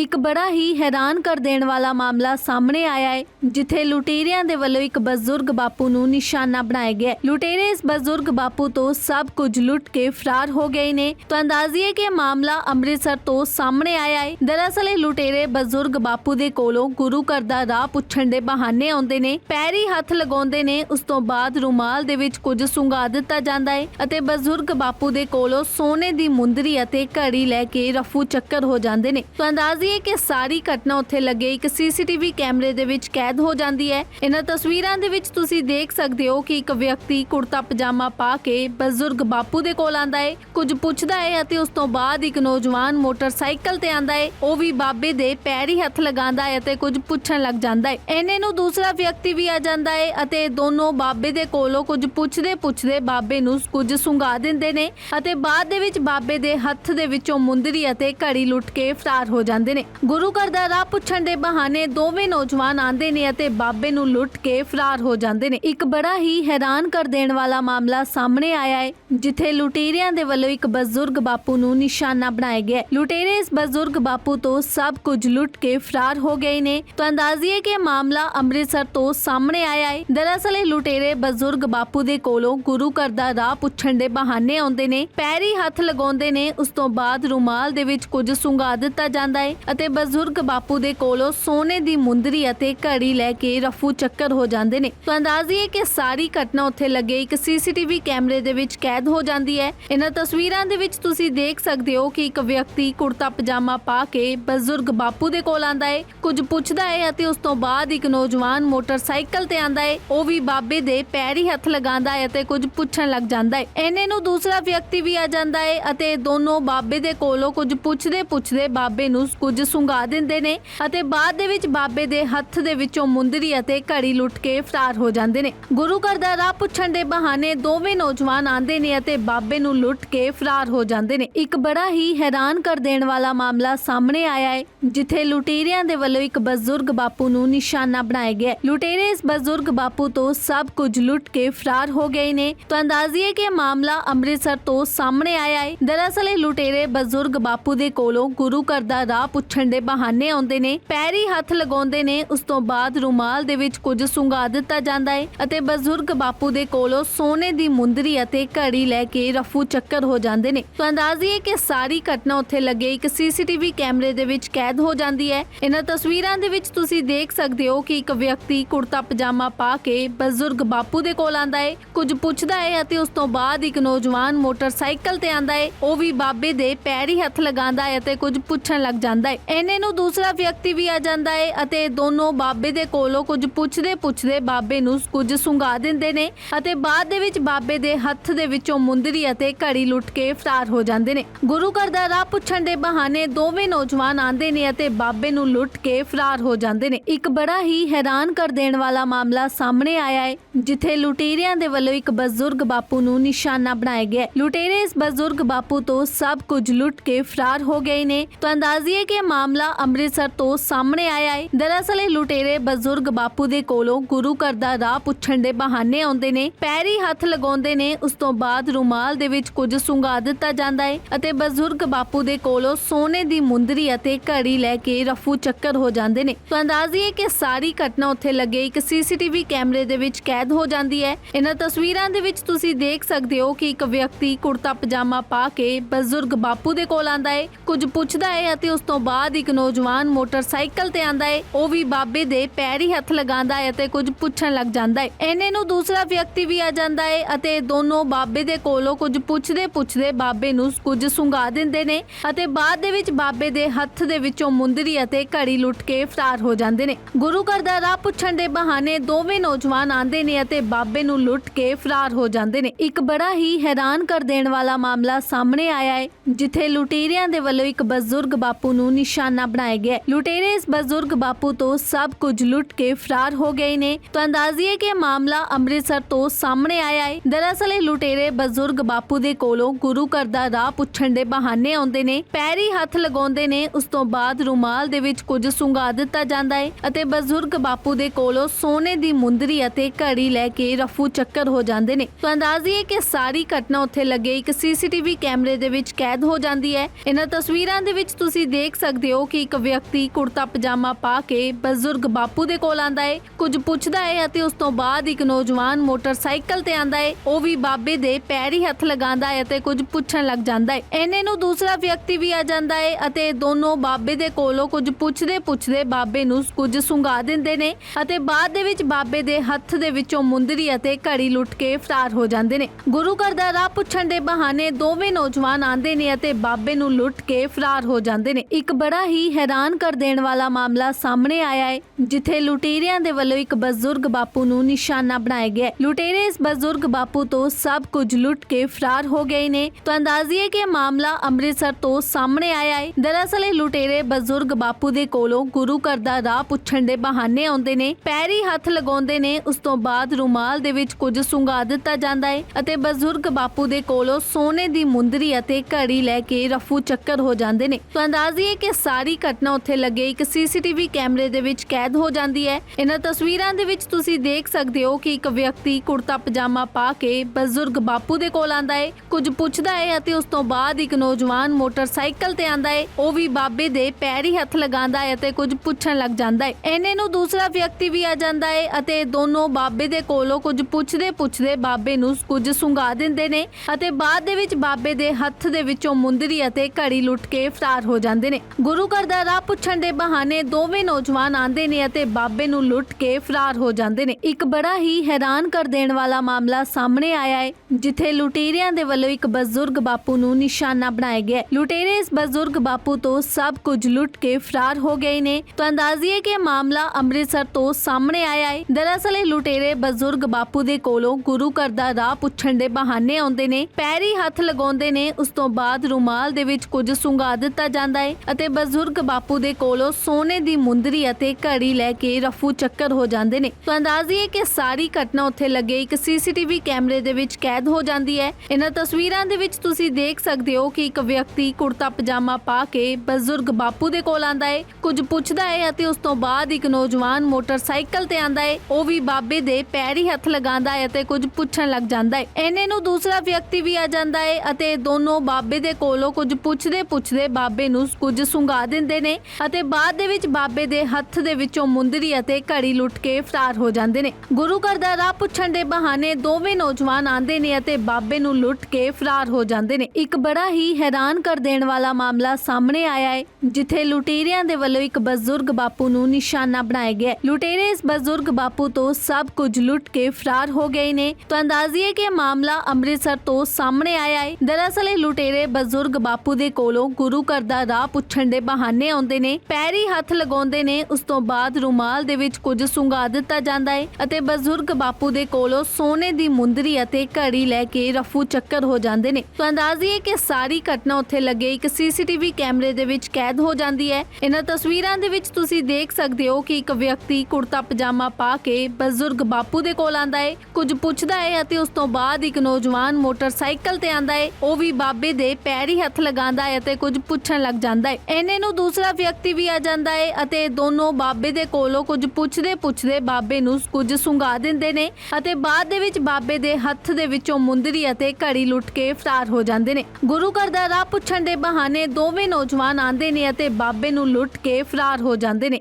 ਇੱਕ ਬੜਾ ਹੀ ਹੈਰਾਨ ਕਰ ਦੇਣ ਵਾਲਾ ਮਾਮਲਾ ਸਾਹਮਣੇ ਆਇਆ ਹੈ, ਜਿੱਥੇ ਲੁਟੇਰਿਆਂ ਦੇ ਵੱਲੋਂ ਇੱਕ ਬਜ਼ੁਰਗ ਬਾਪੂ ਨੂੰ ਨਿਸ਼ਾਨਾ ਬਣਾਇਆ ਗਿਆ ਲੁਟੇਰੇ ਇਸ ਬਜ਼ੁਰਗ ਬਾਪੂ ਤੋਂ ਸਭ ਕੁਝ ਲੁੱਟ ਕੇ ਫਰਾਰ ਹੋ ਗਏ ਨੇ। ਤਾਂ ਅੰਦਾਜ਼ੀਏ ਕਿ ਮਾਮਲਾ ਅੰਮ੍ਰਿਤਸਰ ਤੋਂ ਸਾਹਮਣੇ ਆਇਆ ਹੈ। ਦਰਅਸਲ ਇਹ ਲੁਟੇਰੇ ਬਜ਼ੁਰਗ ਬਾਪੂ ਦੇ ਕੋਲੋਂ ਗੁਰੂ ਘਰ ਦਾ ਰਾਹ ਪੁੱਛਣ ਦੇ ਬਹਾਨੇ ਆਉਂਦੇ ਨੇ, ਪੈਰੀ ਹੱਥ ਲਗਾਉਂਦੇ ਨੇ, ਉਸ ਤੋਂ ਬਾਅਦ ਰੁਮਾਲ ਦੇ ਵਿੱਚ ਕੁਝ ਸੁੰਘਾ ਦਿੱਤਾ ਜਾਂਦਾ ਹੈ ਅਤੇ ਬਜ਼ੁਰਗ ਬਾਪੂ ਦੇ ਕੋਲੋਂ ਸੋਨੇ ਦੀ ਮੁੰਦਰੀ ਅਤੇ ਘੜੀ ਲੈ ਕੇ ਰਫੂ ਚੱਕਰ ਹੋ ਜਾਂਦੇ ਨੇ। ਤਾਂ ਅੰਦਾਜ਼ੀਏ ਕਿ ਸਾਰੀ ਘਟਨਾ ਉੱਥੇ ਲੱਗੇ ਇੱਕ ਸੀਸੀਟੀਵੀ ਕੈਮਰੇ ਦੇ ਵਿੱਚ ਕੈਦ ਹੋ ਜਾਂਦੀ ਹੈ। ਇਹਨਾਂ ਤਸਵੀਰਾਂ ਦੇ ਵਿੱਚ ਤੁਸੀਂ ਦੇਖ ਸਕਦੇ ਹੋ ਕਿ ਇੱਕ ਵਿਅਕਤੀ ਕੁੜਤਾ ਪਜਾਮਾ ਪਾ ਕੇ ਬਜ਼ੁਰਗ ਬਾਪੂ ਦੇ ਕੋਲ ਆਂਦਾ ਹੈ। ਕੁਝ ਪੁੱਛਦਾ ਹੈ ਅਤੇ ਉਸ ਤੋਂ ਬਾਅਦ ਇੱਕ ਨੌਜਵਾਨ ਮੋਟਰਸਾਈਕਲ ਤੇ ਆਂਦਾ ਹੈ। ਉਹ ਵੀ ਬਾਬੇ ਦੇ ਪੈਰੀ ਹੱਥ ਲਗਾਉਂਦਾ ਹੈ ਅਤੇ ਕੁਝ ਪੁੱਛਣ ਲੱਗ ਜਾਂਦਾ ਹੈ। ਇਹਨੇ ਨੂੰ ਦੂਸਰਾ ਵਿਅਕਤੀ ਵੀ ਆ ਜਾਂਦਾ ਹੈ ਅਤੇ ਦੋਨੋਂ ਬਾਬੇ ਦੇ ਕੋਲੋਂ ਕੁਝ ਪੁੱਛਦੇ ਪੁੱਛਦੇ ਬਾਬੇ ਨੂੰ ਕੁਝ ਸੁੰਘਾ ਦਿੰਦੇ ਨੇ ਅਤੇ ਬਾਅਦ ਦੇ ਵਿੱਚ ਬਾਬੇ ਦੇ ਹੱਥ ਦੇ ਵਿੱਚੋਂ ਮੁੰਦਰੀ ਅਤੇ ਘੜੀ ਲੁੱਟ ਕੇ ਫਰਾਰ ਹੋ ਜਾਂਦੇ ਨੇ। ਗੁਰੂ ਘਰ ਦਾ ਰਾਹ ਪੁੱਛਣ ਦੇ ਬਹਾਨੇ ਦੋਵੇਂ ਨੌਜਵਾਨ ਆਂਦੇ ਨੇ ਅਤੇ ਬਾਬੇ ਨੂੰ ਲੁੱਟ ਕੇ ਫਰਾਰ ਹੋ ਜਾਂਦੇ ਨੇ। ਇੱਕ ਬੜਾ ਹੀ ਹੈਰਾਨ ਕਰ ਦੇਣ ਵਾਲਾ ਮਾਮਲਾ ਸਾਹਮਣੇ ਆਇਆ ਹੈ, ਜਿੱਥੇ ਲੁਟੇਰਿਆਂ ਦੇ ਵੱਲੋਂ ਇੱਕ ਬਜ਼ੁਰਗ ਬਾਪੂ ਨੂੰ ਨਿਸ਼ਾਨਾ ਬਣਾਇਆ ਗਿਆ ਲੁਟੇਰੇ ਇਸ ਬਜ਼ੁਰਗ ਬਾਪੂ ਤੋਂ ਸਭ ਕੁਝ ਲੁੱਟ ਕੇ ਫਰਾਰ ਹੋ ਗਏ ਨੇ। ਤਾਂ ਅੰਦਾਜ਼ੀਏ ਕਿ ਮਾਮਲਾ ਅੰਮ੍ਰਿਤਸਰ ਤੋਂ ਸਾਹਮਣੇ ਆਇਆ ਹੈ। ਦਰਅਸਲ ਇਹ ਲੁਟੇਰੇ ਬਜ਼ੁਰਗ ਬਾਪੂ ਦੇ ਕੋਲੋਂ ਗੁਰੂ ਘਰ ਦਾ ਰਾਹ ਪੁੱਛਣ ਦੇ ਬਹਾਨੇ ਆਉਂਦੇ ਨੇ, ਪੈਰੀ ਹੱਥ ਲਗਾਉਂਦੇ ਨੇ। ਉਸ ਤੋਂ ਬਾਅਦ ਰੁਮਾਲ ਦੇ ਵਿੱਚ ਕੁਝ ਸੁੰਘਾ ਦਿੱਤਾ ਜਾਂਦਾ ਹੈ ਅਤੇ ਬਜ਼ੁਰਗ ਬਾਪੂ ਦੇ ਕੋਲੋਂ ਸੋਨੇ ਦੀ ਮੁੰਦਰੀ ਅਤੇ ਘੜੀ ਲੈ ਕੇ ਰਫੂ ਚੱਕਰ ਹੋ ਜਾਂਦੇ ਨੇ। ਤਾਂ ਅੰਦਾਜ਼ੀਏ ਕਿ ਸਾਰੀ ਘਟਨਾ ਉੱਥੇ ਲੱਗੇ, ਇੱਕ ਸੀਸੀਟੀਵੀ ਕੈਮਰੇ ਦੇ ਵਿੱਚ ਕੈਦ ਹੋ ਜਾਂਦੀ ਹੈ। ਇਹਨਾਂ ਤਸਵੀਰਾਂ ਦੇ ਵਿੱਚ ਤੁਸੀਂ ਦੇਖ ਸਕਦੇ ਹੋ ਕਿ ਇੱਕ ਵਿਅਕਤੀ ਕੁੜਤਾ ਪਜਾਮਾ ਪਾ ਕੇ ਬਜ਼ੁਰਗ ਬਾਪੂ ਦੇ ਕੋਲ ਆਂਦਾ ਹੈ। ਕੁਝ ਪੁੱਛਦਾ ਹੈ ਅਤੇ ਉਸ ਤੋਂ ਬਾਅਦ ਇੱਕ ਨੌਜਵਾਨ ਮੋਟਰਸਾਈਕਲ ਤੇ ਆਂਦਾ ਹੈ। ਉਹ ਵੀ ਬਾਬੇ ਦੇ ਪੈਰੀ ਹੱਥ ਲਗਾਉਂਦਾ ਹੈ ਅਤੇ ਕੁਝ ਪੁੱਛਣ ਲੱਗ ਜਾਂਦਾ ਹੈ। ਇਹਨੇ ਨੂੰ ਦੂਸਰਾ ਵਿਅਕਤੀ ਵੀ ਆ ਜਾਂਦਾ ਹੈ ਅਤੇ ਦੋਨੋਂ ਬਾਬੇ ਦੇ ਕੋਲੋਂ ਕੁਝ ਪੁੱਛਦੇ ਪੁੱਛਦੇ ਬਾਬੇ ਨੂੰ ਕੁਝ ਸੁੰਘਾ ਦਿੰਦੇ ਨੇ ਅਤੇ ਬਾਅਦ ਦੇ ਵਿੱਚ ਬਾਬੇ ਦੇ ਹੱਥ ਦੇ ਵਿੱਚੋਂ ਮੁੰਦਰੀ ਅਤੇ ਘੜੀ ਲੁੱਟ ਕੇ ਫਰਾਰ ਹੋ ਜਾਂਦੇ ਨੇ। ਗੁਰੂ ਘਰ ਦਾ ਰਾਹ ਪੁੱਛਣ ਦੇ ਬਹਾਨੇ ਦੋਵੇਂ ਨੌਜਵਾਨ ਆਂਦੇ ਨੇ ਅਤੇ ਬਾਬੇ ਨੂੰ ਲੁੱਟ ਕੇ ਫਰਾਰ ਹੋ ਜਾਂਦੇ ਨੇ। ਇੱਕ ਬੜਾ ਹੀ ਹੈਰਾਨ ਕਰ ਦੇਣ ਵਾਲਾ ਮਾਮਲਾ ਸਾਹਮਣੇ ਆਇਆ ਹੈ, ਜਿੱਥੇ ਲੁਟੇਰਿਆਂ ਦੇ ਵੱਲੋਂ ਇੱਕ ਬਜ਼ੁਰਗ ਬਾਪੂ ਨੂੰ ਨਿਸ਼ਾਨਾ ਬਣਾਇਆ ਗਿਆ ਲੁਟੇਰੇ ਇਸ ਬਜ਼ੁਰਗ ਬਾਪੂ ਤੋਂ ਸਭ ਕੁਝ ਲੁੱਟ ਕੇ ਫਰਾਰ ਹੋ ਗਏ ਨੇ। ਤਾਂ ਅੰਦਾਜ਼ੀਏ ਕਿ ਮਾਮਲਾ ਅੰਮ੍ਰਿਤਸਰ ਤੋਂ ਸਾਹਮਣੇ ਆਇਆ ਹੈ। ਦਰਅਸਲ ਇਹ ਲੁਟੇਰੇ ਬਜ਼ੁਰਗ ਬਾਪੂ ਦੇ ਕੋਲੋਂ ਗੁਰੂ ਘਰ ਦਾ ਰਾਹ ਪੁੱਛ ਪੁੱਛਣ ਦੇ ਬਹਾਨੇ ਆਉਂਦੇ ਨੇ, ਪੈਰੀ ਹੱਥ ਲਗਾਉਂਦੇ ਨੇ, ਉਸ ਤੋਂ ਬਾਅਦ ਰੁਮਾਲ ਦੇ ਵਿੱਚ ਕੁਝ ਸੁੰਘਾ ਦਿੱਤਾ ਜਾਂਦਾ ਹੈ ਅਤੇ ਬਜ਼ੁਰਗ ਬਾਪੂ ਦੇ ਕੋਲੋਂ ਸੋਨੇ ਦੀ ਮੁੰਦਰੀ ਅਤੇ ਘੜੀ ਲੈ ਕੇ ਰਫੂ ਚੱਕਰ ਹੋ ਜਾਂਦੇ ਨੇ। ਤਾਂ ਅੰਦਾਜ਼ੀਏ ਕਿ ਸਾਰੀ ਘਟਨਾ ਉੱਥੇ ਲੱਗੇ ਇੱਕ ਸੀਸੀਟੀਵੀ ਕੈਮਰੇ ਦੇ ਵਿੱਚ ਕੈਦ ਹੋ ਜਾਂਦੀ ਹੈ। ਇਹਨਾਂ ਤਸਵੀਰਾਂ ਦੇ ਵਿੱਚ ਤੁਸੀਂ ਦੇਖ ਸਕਦੇ ਹੋ ਕਿ ਇੱਕ ਵਿਅਕਤੀ ਕੁੜਤਾ ਪਜਾਮਾ ਪਾ ਕੇ ਬਜ਼ੁਰਗ ਬਾਪੂ ਦੇ ਕੋਲ ਆਂਦਾ ਹੈ ਕੁਝ ਪੁੱਛਦਾ ਹੈ ਅਤੇ ਉਸ ਤੋਂ ਬਾਅਦ ਇੱਕ ਨੌਜਵਾਨ ਮੋਟਰਸਾਈਕਲ ਤੇ ਆਂਦਾ ਹੈ ਉਹ ਵੀ ਬਾਬੇ ਦੇ ਪੈਰੀ ਹੱਥ ਲਗਾਉਂਦਾ ਹੈ ਅਤੇ ਕੁਝ ਪੁੱਛਣ ਲੱਗ ਜਾਂਦਾ ਹੈ। ਐਨੇ ਨੂੰ ਦੂਸਰਾ ਵਿਅਕਤੀ ਵੀ ਆ ਜਾਂਦਾ ਹੈ ਅਤੇ ਦੋਨੋਂ ਬਾਬੇ ਦੇ ਕੋਲੋਂ ਕੁਝ ਪੁੱਛਦੇ ਪੁੱਛਦੇ ਬਾਬੇ ਨੂੰ ਕੁਝ ਸੁੰਘਾ ਦਿੰਦੇ ਨੇ ਅਤੇ ਬਾਅਦ ਦੇ ਵਿੱਚ ਬਾਬੇ ਦੇ ਹੱਥ ਦੇ ਵਿੱਚੋਂ ਮੁੰਦਰੀ ਅਤੇ ਘੜੀ ਲੁੱਟ ਕੇ ਫਰਾਰ ਹੋ ਜਾਂਦੇ ਨੇ। ਗੁਰੂ ਘਰ ਦਾ ਰਾਹ ਪੁੱਛਣ ਦੇ ਬਹਾਨੇ ਦੋਵੇਂ ਨੌਜਵਾਨ ਆਂਦੇ ਨੇ ਅਤੇ ਬਾਬੇ ਨੂੰ ਲੁੱਟ ਕੇ ਫਰਾਰ ਹੋ ਜਾਂਦੇ ਨੇ। ਇੱਕ ਬੜਾ ਹੀ ਹੈਰਾਨ ਕਰ ਦੇਣ ਵਾਲਾ ਮਾਮਲਾ ਸਾਹਮਣੇ ਆਇਆ ਹੈ, ਜਿੱਥੇ ਲੁਟੇਰਿਆਂ ਦੇ ਵੱਲੋਂ ਇੱਕ ਬਜ਼ੁਰਗ ਬਾਪੂ ਨੂੰ ਨਿਸ਼ਾਨਾ ਬਣਾਇਆ ਗਿਆ ਲੁਟੇਰੇ ਇਸ ਬਜ਼ੁਰਗ ਬਾਪੂ ਤੋਂ ਸਭ ਕੁਝ ਲੁੱਟ ਕੇ ਫਰਾਰ ਹੋ ਗਏ ਨੇ। ਤਾਂ ਅੰਦਾਜ਼ੀਏ ਕਿ ਇਹ ਮਾਮਲਾ ਅੰਮ੍ਰਿਤਸਰ ਤੋਂ ਸਾਹਮਣੇ ਆਇਆ ਹੈ। ਦਰਅਸਲ ਇਹ ਲੁਟੇਰੇ ਬਜ਼ੁਰਗ ਬਾਪੂ ਦੇ ਕੋਲੋਂ ਗੁਰੂ ਘਰ ਦਾ ਰਾਹ ਪੁੱਛਣ ਦੇ ਬਹਾਨੇ ਆਉਂਦੇ ਨੇ, ਪੈਰੀ ਹੱਥ ਲਗਾਉਂਦੇ ਨੇ, ਉਸ ਤੋਂ ਬਾਅਦ ਰੁਮਾਲ ਦੇ ਵਿੱਚ ਕੁਝ ਸੁੰਘਾ ਦਿੱਤਾ ਜਾਂਦਾ ਹੈ ਅਤੇ ਬਜ਼ੁਰਗ ਬਾਪੂ ਦੇ ਕੋਲੋਂ ਸੋਨੇ ਦੀ ਮੁੰਦਰੀ ਅਤੇ ਘੜੀ ਲੈ ਕੇ ਰਫੂ ਚੱਕਰ ਹੋ ਜਾਂਦੇ ਨੇ। ਤਾਂ ਅੰਦਾਜ਼ੀਏ ਕਿ ਸਾਰੀ ਘਟਨਾ ਉੱਥੇ ਲੱਗੇ ਇੱਕ ਸੀਸੀਟੀਵੀ ਕੈਮਰੇ ਦੇ ਵਿੱਚ ਕੈਦ ਹੋ ਜਾਂਦੀ ਹੈ। ਇਹਨਾਂ ਤਸਵੀਰਾਂ ਦੇ ਵਿੱਚ ਤੁਸੀਂ ਦੇਖ ਸਕਦੇ ਹੋ ਕਿ ਇੱਕ ਵਿਅਕਤੀ ਕੁੜਤਾ ਪਜਾਮਾ ਪਾ ਕੇ ਬਜ਼ੁਰਗ ਬਾਪੂ ਦੇ ਕੋਲ ਆਂਦਾ ਹੈ, ਕੁਝ ਪੁੱਛਦਾ ਹੈ ਅਤੇ ਉਸ ਤੋਂ ਬਾਅਦ ਇੱਕ ਨੌਜਵਾਨ ਮੋਟਰਸਾਈਕਲ ਤੇ ਆਂਦਾ ਏ। ਉਹ ਵੀ ਬਾਬੇ ਦੇ ਪੈਰੀ ਹੱਥ ਲਗਾਉਂਦਾ ਹੈ ਅਤੇ ਕੁਝ ਪੁੱਛਣ ਲੱਗ ਜਾਂਦਾ ਹੈ ਐਨੇ ਨੂੰ ਦੂਸਰਾ ਵਿਅਕਤੀ ਵੀ ਆ ਜਾਂਦਾ ਹੈ ਅਤੇ ਦੋਨੋਂ ਬਾਬੇ ਦੇ ਕੋਲੋਂ ਕੁਝ ਪੁੱਛਦੇ ਪੁੱਛਦੇ ਬਾਬੇ ਨੂੰ ਕੁਝ ਸੁੰਘਾ ਦਿੰਦੇ ਨੇ ਅਤੇ ਬਾਅਦ ਦੇ ਵਿੱਚ ਬਾਬੇ ਦੇ ਹੱਥ ਦੇ ਵਿੱਚੋਂ ਮੁੰਦਰੀ ਅਤੇ ਘੜੀ ਲੁੱਟ ਕੇ ਫਰਾਰ ਹੋ ਜਾਂਦੇ ਨੇ। ਗੁਰੂ ਘਰ ਦਾ ਰਾਹ ਪੁੱਛਣ ਦੇ ਬਹਾਨੇ ਦੋਵੇਂ ਨੌਜਵਾਨ ਆਂਦੇ ਨੇ ਅਤੇ ਬਾਬੇ ਨੂੰ ਲੁੱਟ ਕੇ ਫਰਾਰ ਹੋ ਜਾਂਦੇ ਨੇ। ਇੱਕ ਬੜਾ ਹੀ ਹੈਰਾਨ ਕਰ ਦੇਣ ਵਾਲਾ ਮਾਮਲਾ ਸਾਹਮਣੇ ਆਇਆ ਹੈ ਜਿੱਥੇ ਲੁਟੇਰਿਆਂ ਦੇ ਵੱਲੋਂ ਇੱਕ ਬਜ਼ੁਰਗ ਬਾਪੂ ਨੂੰ ਨਿਸ਼ਾਨਾ ਬਣਾਇਆ ਗਿਆ ਲੁਟੇਰੇ ਇਸ ਬਜ਼ੁਰਗ ਬਾਪੂ ਤੋਂ ਸਭ ਕੁਝ ਲੁੱਟ ਕੇ ਫਰਾਰ ਹੋ ਗਏ ਨੇ। ਤਾਂ ਅੰਦਾਜ਼ੀਏ ਕਿ ਮਾਮਲਾ ਅੰਮ੍ਰਿਤਸਰ ਤੋਂ ਸਾਹਮਣੇ ਆਇਆ ਹੈ। ਦਰਅਸਲ ਇਹ ਲੁਟੇਰੇ ਬਜ਼ੁਰਗ ਬਾਪੂ ਦੇ ਕੋਲੋਂ ਗੁਰੂ ਘਰ ਦਾ ਰਾਹ ਪੁੱਛਣ ਦੇ ਬਹਾਨੇ ਆਉਂਦੇ ਨੇ। ਪੈਰੀ ਹੱਥ ਲਗਾਉਂਦੇ ਨੇ। ਉਸ ਤੋਂ ਬਾਅਦ ਰੁਮਾਲ ਦੇ ਵਿੱਚ ਕੁਝ ਸੁੰਘਾ ਦਿੱਤਾ ਜਾਂਦਾ ਹੈ ਅਤੇ ਬਜ਼ੁਰਗ ਬਾਪੂ ਦੇ ਕੋਲੋਂ ਸੋਨੇ ਦੀ ਮੁੰਦਰੀ ਅਤੇ ਘੜੀ ਲੈ ਕੇ ਰਫੂ ਚੱਕਰ ਹੋ ਜਾਂਦੇ ਨੇ। ਤਾਂ ਅੰਦਾਜ਼ੀਏ ਕਿ ਸਾਰੀ ਘਟਨਾ ਉੱਥੇ ਲੱਗੇ ਇੱਕ ਸੀਸੀਟੀਵੀ ਕੈਮਰੇ ਦੇ ਵਿੱਚ ਕੈਦ ਹੋ ਜਾਂਦੀ ਹੈ। ਇਹਨਾਂ ਤਸਵੀਰਾਂ ਦੇ ਵਿੱਚ ਤੁਸੀਂ ਦੇਖ ਸਕਦੇ ਸਕਦੇ ਹੋ ਕਿ ਇੱਕ ਵਿਅਕਤੀ ਕੁੜਤਾ ਪਜਾਮਾ ਪਾ ਕੇ ਬਜ਼ੁਰਗ ਬਾਪੂ ਦੇ ਕੋਲ ਆਂਦਾ ਹੈ ਕੁਝ ਪੁੱਛਦਾ ਹੈ ਅਤੇ ਉਸ ਤੋਂ ਬਾਅਦ ਇੱਕ ਨੌਜਵਾਨ ਮੋਟਰਸਾਈਕਲ ਤੇ ਆਂਦਾ ਹੈ ਉਹ ਵੀ ਬਾਬੇ ਦੇ ਪੈਰੀ ਹੱਥ ਲਗਾਉਂਦਾ ਹੈ ਅਤੇ ਕੁਝ ਪੁੱਛਣ ਲੱਗ ਜਾਂਦਾ ਹੈ ਐਨੇ ਨੂੰ ਦੂਸਰਾ ਵਿਅਕਤੀ ਵੀ ਆ ਜਾਂਦਾ ਹੈ ਅਤੇ ਦੋਨੋਂ ਬਾਬੇ ਦੇ ਕੋਲੋਂ ਕੁਝ ਪੁੱਛਦੇ ਪੁੱਛਦੇ ਬਾਬੇ ਨੂੰ ਕੁਝ ਸੁੰਘਾ ਦਿੰਦੇ ਨੇ ਅਤੇ ਬਾਅਦ ਦੇ ਵਿੱਚ ਬਾਬੇ ਦੇ ਹੱਥ ਦੇ ਵਿੱਚੋਂ ਮੁੰਦਰੀ ਅਤੇ ਘੜੀ ਲੁੱਟ ਕੇ ਫਰਾਰ ਹੋ ਜਾਂਦੇ ਨੇ। ਗੁਰੂ ਘਰ ਦਾ ਰਾਹ ਪੁੱਛਣ ਦੇ ਬਹਾਨੇ ਦੋਵੇਂ ਨੌਜਵਾਨ ਆਂਦੇ ਨੇ ਅਤੇ ਬਾਬੇ ਨੂੰ ਲੁੱਟ ਕੇ ਫਰਾਰ ਹੋ ਜਾਂਦੇ ਨੇ। ਇੱਕ ਬੜਾ ਹੀ ਹੈਰਾਨ ਕਰ ਦੇਣ ਵਾਲਾ ਮਾਮਲਾ ਸਾਹਮਣੇ ਆਇਆ ਹੈ, ਜਿੱਥੇ ਲੁਟੇਰਿਆਂ ਦੇ ਵੱਲੋਂ ਇੱਕ ਬਜ਼ੁਰਗ ਬਾਪੂ ਨੂੰ ਨਿਸ਼ਾਨਾ ਬਣਾਇਆ ਗਿਆ ਲੁਟੇਰੇ ਇਸ ਬਜ਼ੁਰਗ ਬਾਪੂ ਤੋਂ ਸਭ ਕੁਝ ਲੁੱਟ ਕੇ ਫਰਾਰ ਹੋ ਗਏ ਨੇ। ਤਾਂ ਅੰਦਾਜ਼ੀਏ ਕਿ ਮਾਮਲਾ ਅੰਮ੍ਰਿਤਸਰ ਤੋਂ ਸਾਹਮਣੇ ਆਇਆ ਹੈ। ਦਰਅਸਲ ਇਹ ਲੁਟੇਰੇ ਬਜ਼ੁਰਗ ਬਾਪੂ ਦੇ ਕੋਲੋਂ ਗੁਰੂ ਘਰ ਦਾ ਰਾਹ ਪੁੱਛਣ ਦੇ ਬਹਾਨੇ ਆਉਂਦੇ ਨੇ, ਪੈਰੀ ਹੱਥ ਲਗਾਉਂਦੇ ਨੇ, ਉਸ ਤੋਂ ਬਾਅਦ ਰੁਮਾਲ ਦੇ ਵਿੱਚ ਕੁਝ ਸੁੰਘਾ ਦਿੱਤਾ ਜਾਂਦਾ ਹੈ ਅਤੇ ਬਜ਼ੁਰਗ ਬਾਪੂ ਦੇ ਕੋਲੋਂ ਸੋਨੇ ਦੀ ਮੁੰਦਰੀ ਅਤੇ ਘੜੀ ਲੈ ਕੇ ਰਫੂ ਚੱਕਰ ਹੋ ਜਾਂਦੇ ਨੇ। ਤਾਂ ਅੰਦਾਜ਼ੀਏ ਕਿ ਸਾਰੀ ਘਟਨਾ ਉੱਥੇ ਲੱਗੇ। ਇੱਕ ਸੀਸੀਟੀਵੀ ਕੈਮਰੇ ਦੇ ਵਿੱਚ ਕੈਦ ਹੋ ਜਾਂਦੀ ਹੈ। ਇਹਨਾਂ ਤਸਵੀਰਾਂ ਦੇ ਵਿੱਚ ਤੁਸੀਂ ਦੇਖ ਸਕਦੇ ਹੋ ਕਿ ਇੱਕ ਵਿਅਕਤੀ ਕੁੜਤਾ ਪਜਾਮਾ ਪਾ ਕੇ ਬਜ਼ੁਰਗ ਬਾਪੂ ਦੇ ਕੋਲ ਆਂਦਾ ਹੈ। ਕੁਝ ਪੁੱਛਦਾ ਹੈ ਅਤੇ ਉਸ ਤੋਂ ਬਾਅਦ ਇੱਕ ਨੌਜਵਾਨ ਮੋਟਰਸਾਈਕਲ ਤੇ ਆਂਦਾ ਹੈ। ਉਹ ਵੀ ਬਾਬੇ ਦੇ ਪੈਰੀ ਹੱਥ ਲਗਾਉਂਦਾ ਹੈ ਅਤੇ ਕੁਝ ਪੁੱਛਣ ਲੱਗ ਜਾਂਦਾ ਹੈ। ਇਹਨੇ ਨੂੰ ਦੂਸਰਾ ਵਿਅਕਤੀ ਵੀ ਆ ਜਾਂਦਾ ਹੈ ਅਤੇ ਦੋਨੋਂ ਬਾਬੇ ਦੇ ਕੋਲੋਂ ਕੁਝ ਪੁੱਛਦੇ ਪੁੱਛਦੇ ਬਾਬੇ ਨੂੰ ਕੁਝ ਸੁੰਘਾ ਦਿੰਦੇ ਨੇ ਅਤੇ ਬਾਅਦ ਦੇ ਵਿੱਚ ਬਾਬੇ ਦੇ ਹੱਥ ਦੇ ਵਿੱਚੋਂ ਮੁੰਦਰੀ ਅਤੇ ਘੜੀ ਲੁੱਟ ਕੇ ਫਰਾਰ ਹੋ ਜਾਂਦੇ ਨੇ। ਗੁਰੂ ਘਰ ਦਾ ਰਾਹ ਪੁੱਛਣ ਦੇ ਬਹਾਨੇ ਦੋਵੇਂ ਨੌਜਵਾਨ ਆਂਦੇ ਨੇ ਅਤੇ ਬਾਬੇ ਨੂੰ ਲੁੱਟ ਕੇ ਫਰਾਰ ਹੋ ਜਾਂਦੇ ਨੇ। ਇੱਕ ਬੜਾ ਹੀ ਹੈਰਾਨ ਕਰ ਦੇਣ ਵਾਲਾ ਮਾਮਲਾ ਸਾਹਮਣੇ ਆਇਆ ਹੈ, ਜਿੱਥੇ ਲੁਟੇਰਿਆਂ ਦੇ ਵੱਲੋਂ ਇੱਕ ਬਜ਼ੁਰਗ ਬਾਪੂ ਨੂੰ ਨਿਸ਼ਾਨਾ ਬਣਾਇਆ ਗਿਆ ਲੁਟੇਰੇ ਇਸ ਬਜ਼ੁਰਗ ਬਾਪੂ ਤੋਂ ਸਭ ਕੁਝ ਲੁੱਟ ਕੇ ਫਰਾਰ ਹੋ ਗਏ ਨੇ। ਤਾਂ ਅੰਦਾਜ਼ੀਏ ਕਿ ਮਾਮਲਾ ਅੰਮ੍ਰਿਤਸਰ ਤੋਂ ਸਾਹਮਣੇ ਆਇਆ ਹੈ। ਦਰਅਸਲ ਇਹ ਲੁਟੇਰੇ ਬਜ਼ੁਰਗ ਬਾਪੂ ਦੇ ਕੋਲੋਂ ਗੁਰੂ ਘਰ ਦਾ ਰਾਹ ਪੁੱਛਣ ਦੇ ਬਹਾਨੇ ਆਉਂਦੇ ਨੇ, ਪੈਰੀ ਹੱਥ ਲਗਾਉਂਦੇ ਨੇ, ਉਸ ਤੋਂ ਬਾਅਦ ਰੁਮਾਲ ਦੇ ਵਿੱਚ ਕੁਝ ਸੁੰਘਾ ਦਿੱਤਾ ਜਾਂਦਾ ਹੈ ਅਤੇ ਬਜ਼ੁਰਗ ਬਾਪੂ ਦੇ ਕੋਲੋਂ ਸੋਨੇ ਦੀ ਮੁੰਦਰੀ ਅਤੇ ਘੜੀ ਲੈ ਕੇ ਰਫੂ ਚੱਕਰ ਹੋ ਜਾਂਦੇ ਨੇ। ਤਾਂ ਅੰਦਾਜ਼ੀਏ ਕਿ ਸਾਰੀ ਘਟਨਾ ਉੱਥੇ ਲੱਗੇ ਇੱਕ ਸੀਸੀਟੀਵੀ ਕੈਮਰੇ ਦੇ ਵਿੱਚ ਕੈਦ ਹੋ ਜਾਂਦੀ ਹੈ। ਇਹਨਾਂ ਤਸਵੀਰਾਂ ਦੇ ਵਿੱਚ ਤੁਸੀਂ ਦੇਖ ਸਕਦੇ ਹੋ ਕਿ ਇੱਕ ਵਿਅਕਤੀ ਕੁੜਤਾ ਪਜਾਮਾ ਪਾ ਕੇ ਬਜ਼ੁਰਗ ਬਾਪੂ ਦੇ ਕੋਲ ਆਂਦਾ ਹੈ। ਕੁਝ ਪੁੱਛਦਾ ਹੈ ਅਤੇ ਉਸ ਤੋਂ ਬਾਅਦ ਇੱਕ ਨੌਜਵਾਨ ਮੋਟਰਸਾਈਕਲ ਤੇ ਆਂਦਾ ਹੈ। ਉਹ ਵੀ ਬਾਬੇ ਦੇ ਪੈਰੀ ਹੱਥ ਲਗਾਉਂਦਾ ਹੈ ਅਤੇ ਕੁਝ ਪੁੱਛਣ ਲੱਗ ਜਾਂਦਾ ਹੈ। ਇਹਨੇ ਨੂੰ ਦੂਸਰਾ ਵਿਅਕਤੀ ਵੀ ਆ ਜਾਂਦਾ ਹੈ ਅਤੇ ਦੋਨੋਂ ਬਾਬੇ ਦੇ ਕੋਲੋਂ ਕੁਝ ਪੁੱਛਦੇ ਪੁੱਛਦੇ ਬਾਬੇ ਨੂੰ ਕੁਝ ਸੁੰਘਾ ਦਿੰਦੇ ਨੇ ਅਤੇ ਬਾਅਦ ਦੇ ਵਿੱਚ ਬਾਬੇ ਦੇ ਹੱਥ ਦੇ ਵਿੱਚੋਂ ਮੁੰਦਰੀ ਅਤੇ ਘੜੀ ਲੁੱਟ ਕੇ ਫਰਾਰ ਹੋ ਜਾਂਦੇ ਨੇ। ਗੁਰੂ ਘਰ ਦਾ ਰਾਹ ਪੁੱਛਣ ਦੇ ਬਹਾਨੇ ਦੋਵੇਂ ਨੌਜਵਾਨ ਆਂਦੇ ਨੇ ਅਤੇ ਬਾਬੇ ਨੂੰ ਲੁੱਟ ਕੇ ਫਰਾਰ ਹੋ ਜਾਂਦੇ ਨੇ। ਇੱਕ ਬੜਾ ਹੀ ਹੈਰਾਨ ਕਰ ਦੇਣ ਵਾਲਾ ਮਾਮਲਾ ਸਾਹਮਣੇ ਆਇਆ ਹੈ, ਜਿੱਥੇ ਲੁਟੇਰਿਆਂ ਦੇ ਵੱਲੋਂ ਇੱਕ ਬਜ਼ੁਰਗ ਬਾਪੂ ਨੂੰ ਨਿਸ਼ਾਨਾ ਬਣਾਇਆ ਗਿਆ ਲੁਟੇਰੇ ਇਸ ਬਜ਼ੁਰਗ ਬਾਪੂ ਤੋਂ ਸਭ ਕੁਝ ਲੁੱਟ ਕੇ ਫਰਾਰ ਹੋ ਗਏ ਨੇ। ਤਾਂ ਅੰਦਾਜ਼ੀਏ ਕਿ ਮਾਮਲਾ ਅੰਮ੍ਰਿਤਸਰ ਤੋਂ ਸਾਹਮਣੇ ਆਇਆ ਹੈ। ਦਰਅਸਲ ਇਹ ਲੁਟੇਰੇ ਬਜ਼ੁਰਗ ਬਾਪੂ ਦੇ ਕੋਲੋਂ ਗੁਰੂ ਘਰ ਦਾ ਰਾਹ ਪੁੱਛਣ ਦੇ ਬਹਾਨੇ ਆਉਂਦੇ ਨੇ, ਪੈਰੀ ਹੱਥ ਲਗਾਉਂਦੇ ਨੇ, ਉਸ ਤੋਂ ਬਾਅਦ ਰੁਮਾਲ ਦੇ ਵਿੱਚ ਕੁਝ ਸੁੰਘਾ ਦਿੱਤਾ ਜਾਂਦਾ ਹੈ ਅਤੇ ਬਜ਼ੁਰਗ ਬਾਪੂ ਦੇ ਕੋਲੋਂ ਸੋਨੇ ਦੀ ਮੁੰਦਰੀ ਅਤੇ ਘੜੀ ਲੈ ਕੇ ਰਫੂ ਚੱਕਰ ਹੋ ਜਾਂਦੇ ਨੇ। ਤਾਂ ਅੰਦਾਜ਼ੀਏ ਕਿ ਸਾਰੀ ਘਟਨਾ ਉੱਥੇ ਲੱਗੇ, ਇੱਕ ਸੀਸੀਟੀਵੀ ਕੈਮਰੇ ਦੇ ਵਿੱਚ ਕੈਦ ਹੋ ਜਾਂਦੀ ਹੈ। ਇਹਨਾਂ ਤਸਵੀਰਾਂ ਦੇ ਵਿੱਚ ਤੁਸੀਂ ਦੇਖ ਸਕਦੇ ਹੋ ਕਿ ਇੱਕ ਵਿਅਕਤੀ ਕੁੜਤਾ ਪਜਾਮਾ ਪਾ ਕੇ ਬਜ਼ੁਰਗ ਬਾਪੂ ਦੇ ਕੋਲ ਆਂਦਾ ਹੈ ਕੁਝ ਪੁੱਛਦਾ ਹੈ ਅਤੇ ਉਸ ਤੋਂ ਬਾਅਦ ਇੱਕ ਨੌਜਵਾਨ ਮੋਟਰਸਾਈਕਲ ਤੇ ਆਂਦਾ ਹੈ ਉਹ ਵੀ ਬਾਬੇ ਦੇ ਪੈਰੀ ਹੱਥ ਲਗਾਉਂਦਾ ਹੈ ਅਤੇ ਕੁਝ ਪੁੱਛਣ ਲੱਗ ਜਾਂਦਾ ਹੈ ਐਨੇ ਨੂੰ ਦੂਸਰਾ ਵਿਅਕਤੀ ਵੀ ਆ ਜਾਂਦਾ ਹੈ ਅਤੇ ਦੋਨੋਂ ਬਾਬੇ ਦੇ ਕੋਲੋਂ ਕੁਝ ਪੁੱਛਦੇ ਪੁੱਛਦੇ ਬਾਬੇ ਨੂੰ ਕੁਝ ਸੁੰਘਾ ਦਿੰਦੇ ਨੇ ਅਤੇ ਬਾਅਦ ਦੇ ਵਿੱਚ ਬਾਬੇ ਦੇ ਹੱਥ ਦੇ ਵਿੱਚੋਂ ਮੁੰਦਰੀ ਅਤੇ ਘੜੀ ਲੁੱਟ ਕੇ ਫਰਾਰ ਹੋ ਜਾਂਦੇ ਨੇ। ਗੁਰੂ ਘਰ ਦਾ ਰਾਹ ਪੁੱਛਣ ਦੇ ਬਹਾਨੇ ਦੋਵੇਂ ਨੌਜਵਾਨ ਆਂਦੇ ਨੇ ਅਤੇ ਬਾਬੇ ਨੂੰ ਲੁੱਟ ਕੇ ਫਰਾਰ ਹੋ ਜਾਂਦੇ ਨੇ।